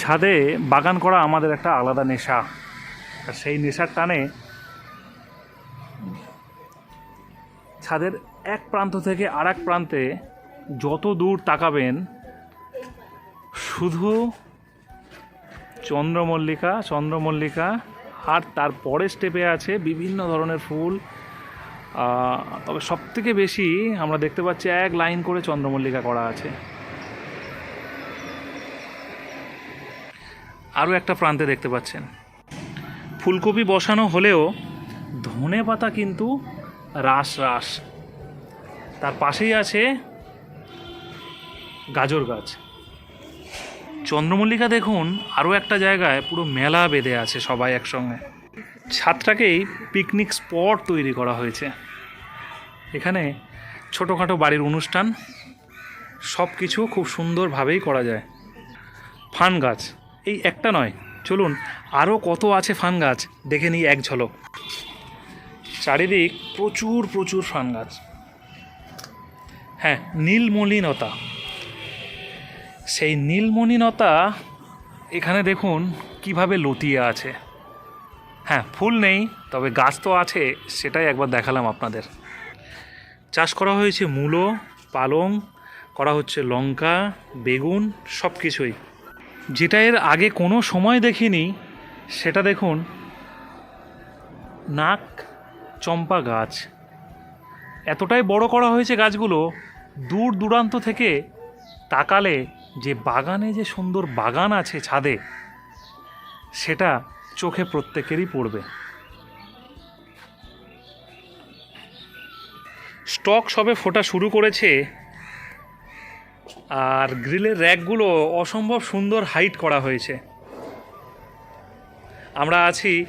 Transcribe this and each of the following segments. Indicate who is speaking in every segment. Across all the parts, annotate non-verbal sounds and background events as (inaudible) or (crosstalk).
Speaker 1: ছাদে বাগান করা আমাদের একটা আলাদা নেশা। আর সেই নেশার টানে ছাদের এক প্রান্ত থেকে আর এক প্রান্তে যত দূর তাকাবেন, শুধু চন্দ্রমল্লিকা চন্দ্রমল্লিকা, আর তার পরের স্টেপে আছে বিভিন্ন ধরনের ফুল। তবে সব থেকে বেশি আমরা দেখতে পাচ্ছি এক লাইন করে চন্দ্রমল্লিকা করা আছে। আরও একটা প্রান্তে দেখতে পাচ্ছেন। ফুলকপি বসানো হলেও ধনে পাতা কিন্তু রাস রাস। তার পাশেই আছে গাজর গাছ। চন্দ্রমল্লিকা দেখুন, আরও একটা জায়গায় পুরো মেলা বেঁধে আছে সবাই একসঙ্গে। ছাদটাকেই পিকনিক স্পট তৈরি করা হয়েছে। এখানে ছোটোখাটো বাড়ির অনুষ্ঠান সব কিছু খুব সুন্দরভাবেই করা যায়। ফান গাছ। এই একটা নয়। চলুন আরও কত আছে ফান গাছ? দেখে নিই এক ঝলক। চারিদিক প্রচুর প্রচুর ফান গাছ। হ্যাঁ নীলমলিনতা। সেই নীলমণিনতা এখানে দেখুন কীভাবে লতিয়ে আছে। হ্যাঁ ফুল নেই, তবে গাছ তো আছে, সেটাই একবার দেখালাম আপনাদের। চাষ করা হয়েছে মূলো, পালং, করা হচ্ছে লঙ্কা, বেগুন সব কিছুই যেটা এর আগে কোনো সময় দেখিনি, সেটা দেখুন। নাক চম্পা গাছ। এতটাই বড় করা হয়েছে গাছগুলো, দূর দূরান্ত থেকে তাকালে যে বাগানে যে সুন্দর বাগান আছে ছাদে, সেটা চোখে প্রত্যেকেরই পড়বে। স্টক সবে ফোটা শুরু করেছে আর গ্রিলের র্যাকগুলো অসম্ভব সুন্দর হাইট করা হয়েছে। আমরা আছি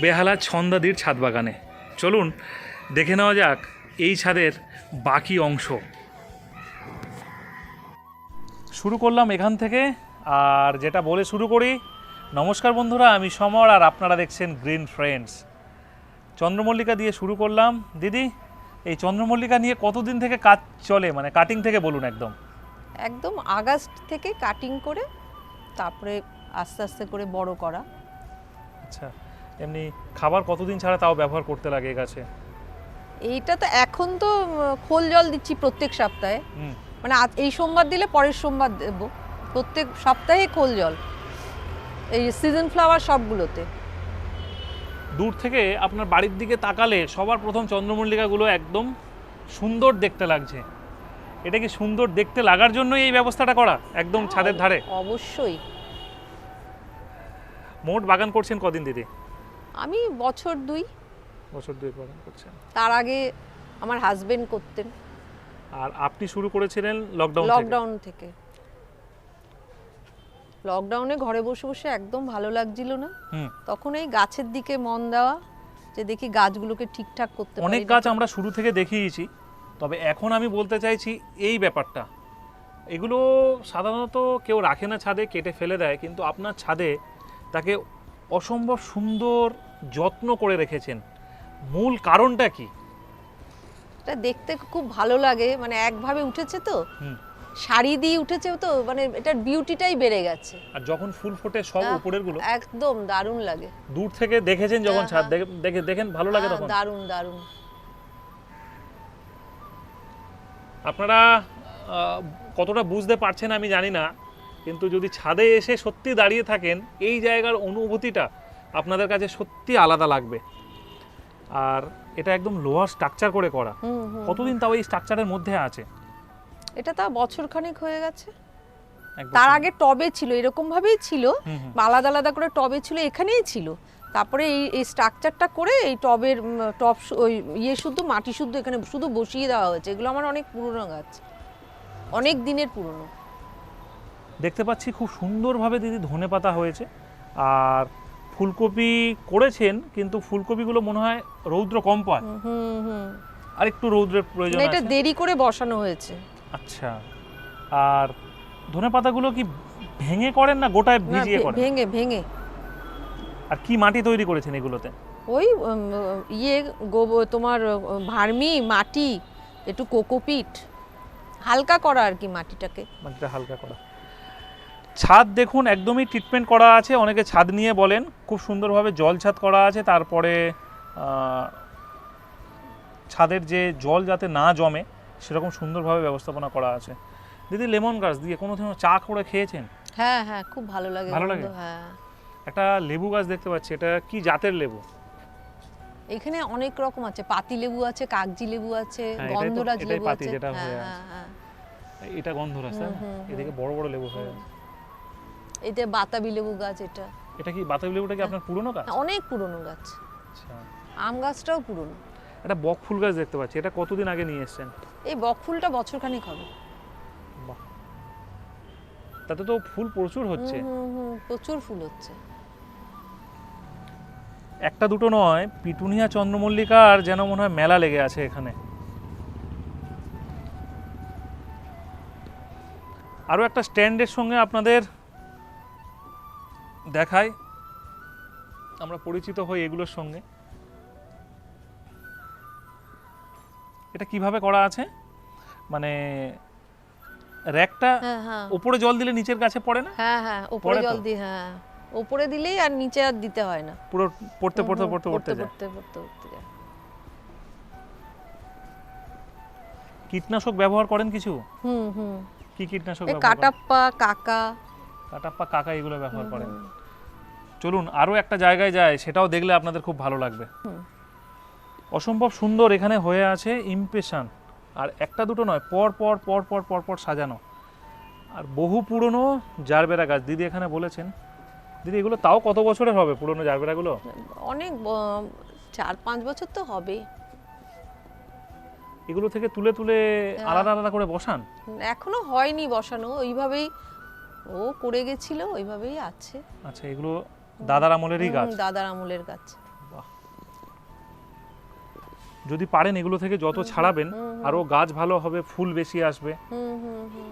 Speaker 1: বেহালা ছন্দাদির ছাদ বাগানে। চলুন, দেখে নেওয়া যাক এই ছাদের বাকি অংশ। শুরু করলাম এখান থেকে, আর যেটা বলে শুরু করি, নমস্কার বন্ধুরা, আমি সমর, আর আপনারা দেখছেন গ্রিন ফ্রেন্ডস। চন্দ্রমল্লিকা দিয়ে শুরু করলাম। দিদি, এই চন্দ্রমল্লিকা নিয়ে কতদিন থেকে কাজ চলে? মানে কাটিং থেকে বলুন একদম।
Speaker 2: একদম আগস্ট থেকে কাটিং করে তারপরে আস্তে আস্তে করে বড় করা।
Speaker 1: আচ্ছা এমনি খাবার কতদিন ছাড়া তাও ব্যবহার করতে লাগে গাছে?
Speaker 2: এইটা তো এখন তো খোল জল দিচ্ছি প্রত্যেক সপ্তাহে। মানে এই সোমবার দিলে পরের সোমবার দেব। প্রত্যেক সপ্তাহে খোল জল। এই সিজন ফ্লাওয়ার সবগুলোতে।
Speaker 1: দূর থেকে আপনার বাড়ির দিকে তাকালে সবার প্রথম চন্দ্রমল্লিকাগুলো একদম সুন্দর দেখতে লাগছে। এটা কি সুন্দর দেখতে লাগার জন্যই এই ব্যবস্থাটা করা? একদম ছাদের ধারে?
Speaker 2: অবশ্যই।
Speaker 1: মোট বাগান করছেন কদিন দিদি?
Speaker 2: আমি বছর দুই।
Speaker 1: বছর দুই বাগান করছেন।
Speaker 2: তার আগে আমার হাজবেন্ড করতেন।
Speaker 1: আর আপনি শুরু করেছিলেন লকডাউন থেকে?
Speaker 2: লকডাউন থেকে। লকডাউনে ঘরে বসে বসে একদম ভালো লাগছিল না।
Speaker 1: হুম।
Speaker 2: তখন এই গাছের দিকে মন দেওয়া যে দেখি গাছগুলোকে ঠিকঠাক করতে
Speaker 1: অনেক গাছ আমরা শুরু থেকে দেখিয়েছি। তবে এখন আমি বলতে চাইছি এই ব্যাপারটা। এগুলো সাধারণত কেউ রাখে না ছাদে কেটে ফেলে দেয় কিন্তু আপনার ছাদে তাকে অসম্ভব সুন্দর যত্ন করে রেখেছেন। মূল কারণটা কি?
Speaker 2: এটা দেখতে খুব ভালো লাগে মানে একভাবে উঠেছে তো। শাড়ি দিয়ে উঠেছে তো মানে এটার বিউটিটাই বেড়ে গেছে।
Speaker 1: আর যখন ফুল ফোটে সব উপরেরগুলো?
Speaker 2: একদম দারুণ লাগে।
Speaker 1: দূর থেকে দেখেছেন যখন
Speaker 2: হ্যাঁ,
Speaker 1: ছাদ দেখে- দেখে দেখেন ভালো লাগে
Speaker 2: হ্যাঁ,
Speaker 1: তখন?
Speaker 2: দারুণ দারুণ।
Speaker 1: আপনারা কতটা বুঝতে পারছেন আমি জানি না কিন্তু যদি ছাদে এসে সত্যি দাঁড়িয়ে থাকেন এই জায়গার অনুভূতিটা আপনাদের কাছে সত্যি আলাদা লাগবে। আর এটা একদম লোহার স্ট্রাকচার করে করা। কতদিন তাও এই স্ট্রাকচারের মধ্যে আছে?
Speaker 2: এটা তা বছর খানেক হয়ে গেছে। তার আগে টবে ছিল এরকম ভাবেই ছিল আলাদা আলাদা করে টবে ছিল এখানেই ছিল। তারপরে এই এই স্ট্রাকচারটা করে এই টবের টব ওই ইয়ে শুদ্ধ মাটি শুদ্ধ এখানে শুধু বসিয়ে দেওয়া হয়েছে। এগুলো আমার অনেক পুরনো গাছ। অনেক দিনের পুরনো।
Speaker 1: দেখতে পাচ্ছি খুব সুন্দরভাবে দিদি ধনে পাতা হয়েছে। আর ফুলকপি করেছেন কিন্তু ফুলকপিগুলো মনে হয় রৌদ্র কম পায়।
Speaker 2: হুম হুম হুম।
Speaker 1: আর একটু রৌদ্রের প্রয়োজন
Speaker 2: না, এটা দেরি করে বসানো হয়েছে।
Speaker 1: আচ্ছা। আর ধনে পাতাগুলো কি ভেঙে করেন না গোটায় ভিজিয়ে করেন?
Speaker 2: ভেঙে ভেঙে।
Speaker 1: আর কি মাটি তৈরি করেছেন এগুলোতে?
Speaker 2: ওই ইয়ে গোবর তোমার ভার্মি মাটি একটু কোকোপিট হালকা করা আর কি মাটিটাকে।
Speaker 1: মাটিটা হালকা করা। ছাদ দেখুন একদমই ট্রিটমেন্ট করা আছে অনেকে ছাদ নিয়ে বলেন খুব সুন্দরভাবে জল ছাদ করা আছে তারপরে ছাদের যে জল যাতে না জমে সেরকম সুন্দরভাবে ব্যবস্থাপনা করা আছে। দিদি লেমন গাছ দিয়ে কোনোদিনও চা করে খেয়েছেন?
Speaker 2: হ্যাঁ হ্যাঁ খুব ভালো লাগে
Speaker 1: ভালো লাগে?
Speaker 2: হ্যাঁ।
Speaker 1: একটা লেবু গাছ দেখতে পাচ্ছি এটা কি জাতের লেবু?
Speaker 2: এখানে অনেক রকম আছে পাতি লেবু আছে কাগজি লেবু আছে
Speaker 1: হ্যাঁ,
Speaker 2: গন্ধরাজ লেবু আছে।
Speaker 1: যেটা
Speaker 2: হ্যাঁ
Speaker 1: হয়ে এটা গন্ধরাজ এদিকে বড় বড় লেবু হয়ে
Speaker 2: এতে বাতাবি লেবু গাছ এটা।
Speaker 1: এটা কি বাতাবি লেবুটা কি আপনার পুরনো গাছ?
Speaker 2: অনেক পুরনো গাছ।
Speaker 1: আচ্ছা।
Speaker 2: আম গাছটাও পুরনো।
Speaker 1: একটা বক ফুল গাছ দেখতে পাচ্ছি এটা কতদিন আগে নিয়ে এসেছেন?
Speaker 2: এই বকফুলটা বছরখানেক হবে।
Speaker 1: তাতে তো ফুল প্রচুর হচ্ছে।
Speaker 2: প্রচুর ফুল হচ্ছে।
Speaker 1: একটা দুটো নয় পিটুনিয়া চন্দ্রমল্লিকার যেন মনে হয় মেলা লেগে আছে এখানে। আরও একটা স্ট্যান্ডের সঙ্গে আপনাদের দেখাই। আমরা পরিচিত হই এগুলোর সঙ্গে। এটা কীভাবে করা আছে? মানে র্যাকটা
Speaker 2: হ্যাঁ হ্যাঁ।
Speaker 1: জল দিলে নিচের গাছে পড়ে না?
Speaker 2: হ্যাঁ হ্যাঁ
Speaker 1: তো?
Speaker 2: জল দিয়ে হ্যাঁ। ওপরে দিলেই আর নিচে আর দিতে হয় না।
Speaker 1: পুরো পড়তে পড়তে পড়তে পড়তে যায়।
Speaker 2: পড়তে পড়তে পড়তে যায়।
Speaker 1: কীটনাশক ব্যবহার করেন কিছু?
Speaker 2: হুম হুম।
Speaker 1: কি কীটনাশক ব্যবহার করেন?
Speaker 2: কাটাপ্পা কাকা।
Speaker 1: কাটাপ্পা কাকা এগুলো ব্যবহার করেন। চলুন আরও একটা জায়গায় যায় সেটাও দেখলে আপনাদের খুব ভালো লাগবে। অসম্ভব সুন্দর এখানে হয়ে আছে ইমপ্রেশন। আর একটা দুটো নয় পর পর পর পর পর পর সাজানো। আর বহু পুরনো জারবেরা গাছ। দিদি এখানে বলেছেন দিদি এগুলো তাও কত বছরের হবে পুরনো জারবেরাগুলো?
Speaker 2: অনেক চার পাঁচ বছর তো হবে
Speaker 1: এগুলো থেকে তুলে তুলে আলাদা আলাদা করে বসান?
Speaker 2: এখনও হয়নি বসানো ওইভাবেই ও করে গেছিল ওইভাবেই আছে।
Speaker 1: আচ্ছা এগুলো দাদার আমলেরই গাছ?
Speaker 2: দাদার আমলের গাছ।
Speaker 1: বাহ। যদি পারেন এগুলো থেকে যত ছাড়াবেন। আরও গাছ ভালো হবে ফুল বেশি আসবে।
Speaker 2: হুম হুম হুম।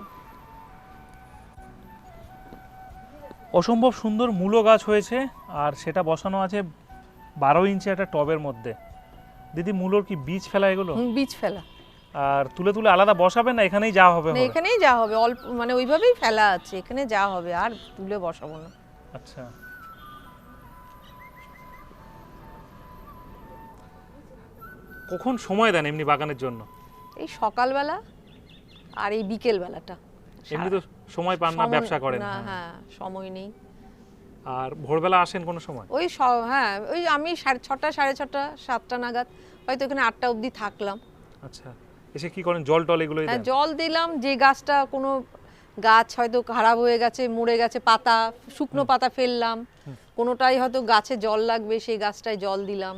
Speaker 1: অসম্ভব সুন্দর মূলো গাছ হয়েছে আর সেটা বসানো আছে বারো ইঞ্চি একটা টবের মধ্যে। দিদি মূলোর কি বীজ ফেলা এগুলো?
Speaker 2: বীজ ফেলা।
Speaker 1: আর তুলে তুলে আলাদা বসাবে না এখানেই যা হবে?
Speaker 2: এখানেই যা হবে অল্প মানে ওইভাবেই ফেলা আছে এখানে যা হবে আর তুলে বসাবো না।
Speaker 1: আচ্ছা। কখন সময় দেন এমনি বাগানের জন্য?
Speaker 2: এই সকালবেলা আর এই বিকেল বেলাটা
Speaker 1: এমনি তো সময় পান না ব্যবসা করেন।
Speaker 2: না হ্যাঁ। সময় নেই।
Speaker 1: আর ভোরবেলা আসেন কোনো সময়?
Speaker 2: ওই হ্যাঁ ওই আমি সাড়ে ছটা সাড়ে ছটা সাতটা নাগাদ হয়তো এখানে আটটা অবধি থাকলাম।
Speaker 1: আচ্ছা এসে কি করেন? জল টল এগুলোই
Speaker 2: হ্যাঁ জল দিলাম যে গাছটা কোনো গাছ হয়তো খারাপ হয়ে গেছে মরে গেছে পাতা শুকনো পাতা ফেললাম কোনোটাই হয়তো গাছে জল লাগবে সেই গাছটায় জল দিলাম।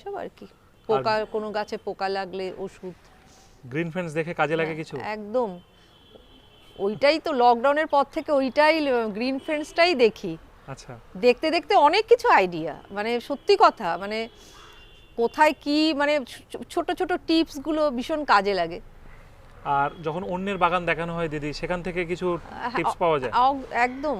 Speaker 2: সব আর কি পোকা কোনো গাছে পোকা লাগলে ওষুধ।
Speaker 1: গ্রিন ফেন্স দেখে কাজে লাগে কিছু?
Speaker 2: একদম। ওইটাই তো লকডাউনের পর থেকে ওইটাই গ্রিন ফ্রেন্ডসটাই দেখি।
Speaker 1: আচ্ছা।
Speaker 2: দেখতে দেখতে অনেক কিছু আইডিয়া মানে সত্যি কথা মানে কোথায় কি মানে ছোট ছোট টিপসগুলো ভীষণ কাজে লাগে।
Speaker 1: আর যখন অন্যের বাগান দেখানো হয় দিদি সেখান থেকে কিছু
Speaker 2: হ্যাঁ,
Speaker 1: টিপস পাওয়া যায়?
Speaker 2: একদম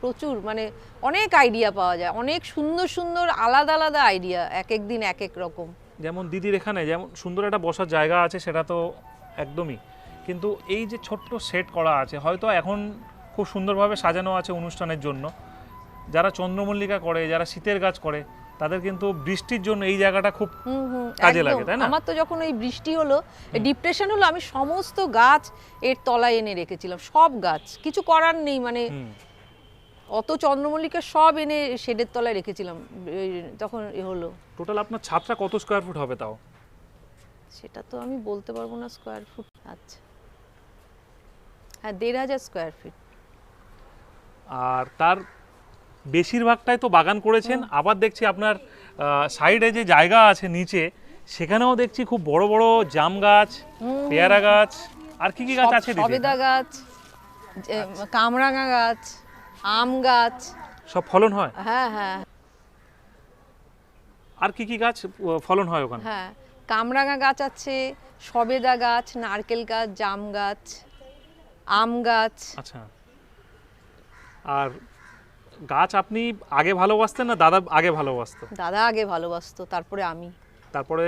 Speaker 2: প্রচুর মানে অনেক আইডিয়া পাওয়া যায় অনেক সুন্দর সুন্দর আলাদা আলাদা আইডিয়া এক এক দিন এক এক রকম।
Speaker 1: যেমন দিদির এখানে যেমন সুন্দর একটা বসার জায়গা আছে সেটা তো একদমই। কিন্তু এই যে ছোট্ট সেট করা আছে হয়তো এখন খুব সুন্দরভাবে সাজানো আছে অনুষ্ঠানের জন্য। যারা চন্দ্রমল্লিকা করে যারা শীতের গাছ করে তাদের কিন্তু বৃষ্টির জন্য এই জায়গাটা খুব কাজে লাগে, তাই না?
Speaker 2: আমার তো যখন এই বৃষ্টি হলো ডিপ্রেশন হলো আমি সমস্ত গাছ এর তলায় এনে রেখেছিলাম সব গাছ। কিছু করার নেই মানে অত চন্দ্রমল্লিকা সব এনে শেডের তলায় রেখেছিলাম তখন এ হলো।
Speaker 1: টোটাল আপনার ছাদটা কত স্কোয়ার ফুট হবে তাও?
Speaker 2: সেটা তো আমি বলতে পারব না স্কোয়ার ফুট আচ্ছা। হ্যাঁ দেড় হাজার স্কোয়ার ফিট
Speaker 1: আর তার বেশিরভাগটাই তো বাগান করেছেন। আবার দেখছি আপনার সাইডে যে জায়গা আছে নিচে সেখানেও দেখছি খুব বড় বড় জাম গাছ পেয়ারা গাছ। আর কি কি গাছ আছে?
Speaker 2: সবেদা গাছ কামরাঙা গাছ আম গাছ।
Speaker 1: সব ফলন হয়?
Speaker 2: হ্যাঁ হ্যাঁ।
Speaker 1: আর কি কি গাছ ফলন হয় ওখানে?
Speaker 2: হ্যাঁ। কামরাঙা গাছ আছে সবেদা গাছ নারকেল গাছ জাম গাছ। আম গাছ।
Speaker 1: আচ্ছা। আর গাছ আপনি আগে ভালোবাসতেন না দাদা আগে ভালোবাসতো?
Speaker 2: দাদা আগে ভালোবাসতো তারপরে আমি।
Speaker 1: তারপরে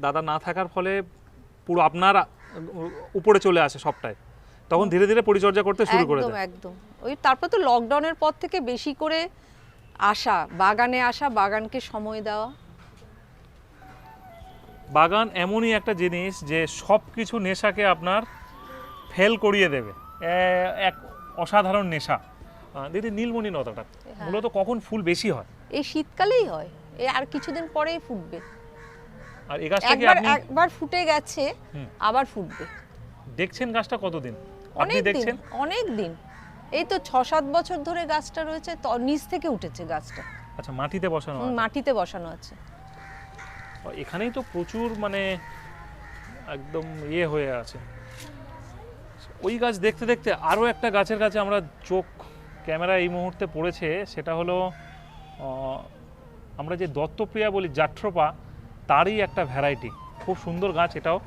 Speaker 1: দাদা না থাকার ফলে পুরো আপনার উপরে চলে আসে সবটাই। তখন ধীরে ধীরে পরিচর্যা করতে শুরু করে
Speaker 2: একদম একদম। ওই তারপর তো লকডাউনের পর থেকে বেশি করে আসা বাগানে আসা বাগানকে সময় দেওয়া।
Speaker 1: বাগান এমনই একটা জিনিস যে সব কিছু নেশাকে আপনার ফেল করিয়ে দেবে। এক অসাধারণ নেশা। দিদি নীলমণি লতাটা
Speaker 2: হ্যাঁ।
Speaker 1: মূলত কখন ফুল বেশি হয়?
Speaker 2: এই শীতকালেই হয়। এই আর কিছুদিন পরেই ফুটবে।
Speaker 1: আর এই গাছটা কি
Speaker 2: একবার
Speaker 1: আপনি
Speaker 2: একবার ফুটে গেছে আবার ফুটবে।
Speaker 1: দেখছেন গাছটা কতদিন? আপনি
Speaker 2: অনেক দিন
Speaker 1: দেখছেন?
Speaker 2: অনেক দিন। এই তো ছ সাত বছর ধরে গাছটা রয়েছে তো নিচ থেকে উঠেছে গাছটা।
Speaker 1: আচ্ছা মাটিতে বসানো আছে।
Speaker 2: মাটিতে বসানো আছে।
Speaker 1: এখানেই তো প্রচুর মানে একদম ইয়ে হয়ে আছে। ওই গাছ দেখতে দেখতে আরও একটা গাছের কাছে আমরা চোখ, ক্যামেরা এই মুহূর্তে পড়েছে, সেটা হলো আমরা যে দত্তপ্রিয়া বলি, জাট্রপা, তারই একটা ভ্যারাইটি খুব সুন্দর গাছ এটাও।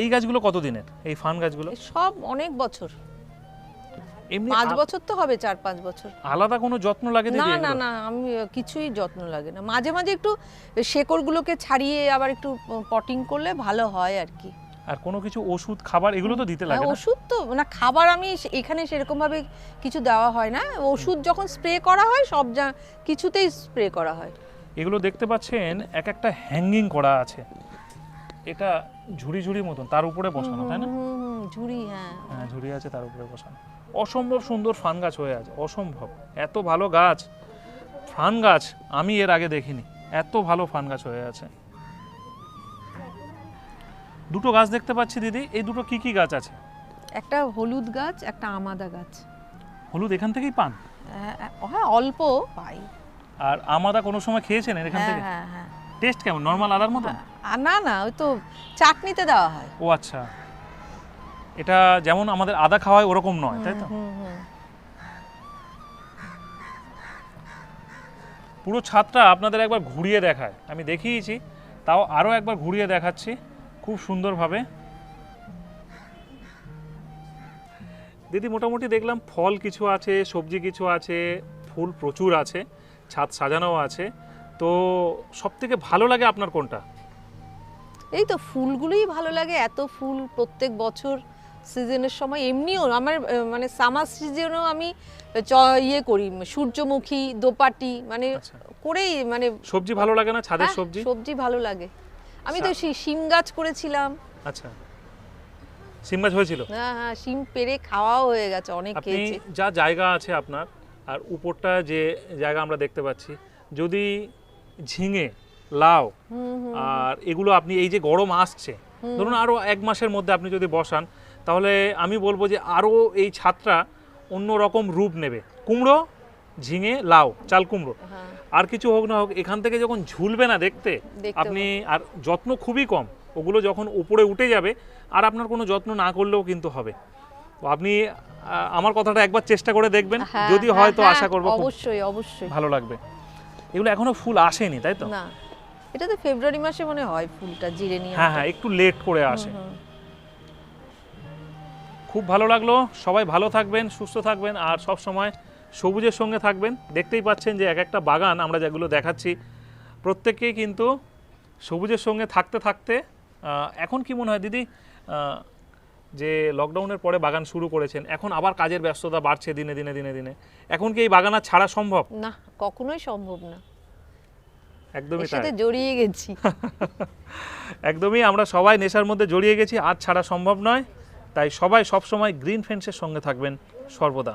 Speaker 1: এই গাছগুলো কতদিনের? এই ফান গাছগুলো?
Speaker 2: সব অনেক বছর।
Speaker 1: এমনি
Speaker 2: পাঁচ বছর তো হবে চার পাঁচ বছর।
Speaker 1: আলাদা কোনো যত্ন লাগে
Speaker 2: না না না আমি কিছুই যত্ন লাগে না। মাঝে মাঝে একটু শেকড়গুলোকে ছাড়িয়ে আবার একটু পটিং করলে ভালো হয় আর কি।
Speaker 1: আর কোনো কিছু ওষুধ খাবার এগুলো তো দিতে লাগে
Speaker 2: হ্যাঁ,
Speaker 1: না?
Speaker 2: ওষুধ তো না খাবার আমি এখানে সেরকম ভাবে কিছু দেওয়া হয় না। ওষুধ যখন স্প্রে করা হয় সব যা কিছুতেই স্প্রে করা হয়।
Speaker 1: এগুলো দেখতে পাচ্ছেন এক একটা হ্যাঙ্গিং করা আছে। এটা ঝুড়ি ঝুড়ি মতন তার উপরে বসানো তাই না?
Speaker 2: ঝুড়ি হ্যাঁ।
Speaker 1: হ্যাঁ ঝুড়ি আছে তার উপরে বসানো। অসম্ভব সুন্দর ফান গাছ হয়ে আছে অসম্ভব। এত ভালো গাছ ফান গাছ আমি এর আগে দেখিনি। এত ভালো ফান গাছ হয়ে আছে। দুটো গাছ দেখতে পাচ্ছি দিদি এই দুটো কি কি গাছ আছে?
Speaker 2: একটা হলুদ গাছ একটা আমাদা গাছ।
Speaker 1: হলুদ এখান থেকেই পান?
Speaker 2: হ্যাঁ, হ্যাঁ অল্প পাই।
Speaker 1: আর আমাদা কোনো সময় খেয়েছেন এখান
Speaker 2: হ্যাঁ
Speaker 1: থেকে?
Speaker 2: হ্যাঁ হ্যাঁ।
Speaker 1: টেস্ট কেমন? নর্মাল আদার
Speaker 2: মতো না না ওই তো চাটনিতে দেওয়া হয়।
Speaker 1: ও আচ্ছা। এটা যেমন আমাদের আদা খাওয়ায় ওরকম নয় তাই তো? পুরো ছাদটা আপনাদের একবার ঘুরিয়ে দেখায়। আমি দেখিয়েছি তাও আরও একবার ঘুরিয়ে দেখাচ্ছি খুব সুন্দরভাবে। দিদি মোটামুটি দেখলাম ফল কিছু আছে সবজি কিছু আছে ফুল প্রচুর আছে ছাদ সাজানোও আছে। তো সব থেকে ভালো লাগে আপনার কোনটা?
Speaker 2: এই তো ফুলগুলোই ভালো লাগে এত ফুল প্রত্যেক বছর সিজনের সময় এমনিও আমার মানে সামার সিজনেও আমি ইয়ে করি সূর্যমুখী দোপাটি মানে
Speaker 1: আচ্ছা।
Speaker 2: করেই মানে
Speaker 1: সবজি ভালো লাগে না ছাদের
Speaker 2: হ্যাঁ,
Speaker 1: সবজি?
Speaker 2: সবজি ভালো লাগে। আমি তো সেই শিম গাছ করেছিলাম।
Speaker 1: আচ্ছা। সিম গাছ হয়েছিল?
Speaker 2: হ্যাঁ হ্যাঁ শিম পেরে খাওয়াও হয়ে গেছে অনেক
Speaker 1: আপনি
Speaker 2: খেয়েছি।
Speaker 1: যা জায়গা আছে আপনার আর উপরটা যে জায়গা আমরা দেখতে পাচ্ছি যদি ঝিঙে লাউ আর এগুলো আপনি এই যে গরম আসছে ধরুন আরও এক মাসের মধ্যে আপনি যদি বসান তাহলে আমি বলব যে আরও এই ছাদটা অন্য রকম রূপ নেবে। কুমড়ো ঝিঙে লাউ চাল কুমড়ো।
Speaker 2: হ্যাঁ।
Speaker 1: আর কিছু হোক না হোক এখান থেকে যখন ঝুলবে না দেখতে আপনি আর যত্ন খুবই কম। ওগুলো যখন উপরে উঠে যাবে আর আপনার কোনো যত্ন না করলেও কিন্তু হবে। তো আপনি আমার কথাটা একবার চেষ্টা করে দেখবেন।
Speaker 2: হ্যাঁ,
Speaker 1: যদি
Speaker 2: হয়
Speaker 1: হয়তো
Speaker 2: হ্যাঁ,
Speaker 1: আশা করব
Speaker 2: অবশ্যই অবশ্যই।
Speaker 1: ভালো লাগবে। এগুলো এখনও ফুল আসেনি তাই তো?
Speaker 2: না। এটা তো ফেব্রুয়ারি মাসে মনে হয় ফুলটা জিরে নিয়ে
Speaker 1: হ্যাঁ হ্যাঁ একটু লেট করে আসে। খুব ভালো লাগল। সবাই ভালো থাকবেন সুস্থ থাকবেন আর সব সময় সবুজের সঙ্গে থাকবেন। দেখতেই পাচ্ছেন যে এক একটা বাগান আমরা যেগুলো দেখাচ্ছি প্রত্যেককেই কিন্তু সবুজের সঙ্গে থাকতে থাকতে এখন কি মনে হয় দিদি যে লকডাউনের পরে বাগান শুরু করেছেন এখন আবার কাজের ব্যস্ততা বাড়ছে দিনে দিনে দিনে দিনে। এখন কি এই বাগান আর ছাড়া সম্ভব?
Speaker 2: না কখনোই সম্ভব না।
Speaker 1: একদমই তাই।
Speaker 2: জড়িয়ে গেছি। (laughs)
Speaker 1: একদমই আমরা সবাই নেশার মধ্যে জড়িয়ে গেছি আর ছাড়া সম্ভব নয়। তাই সবাই সবসময় গ্রিন ফেন্সের সঙ্গে থাকবেন সর্বদা।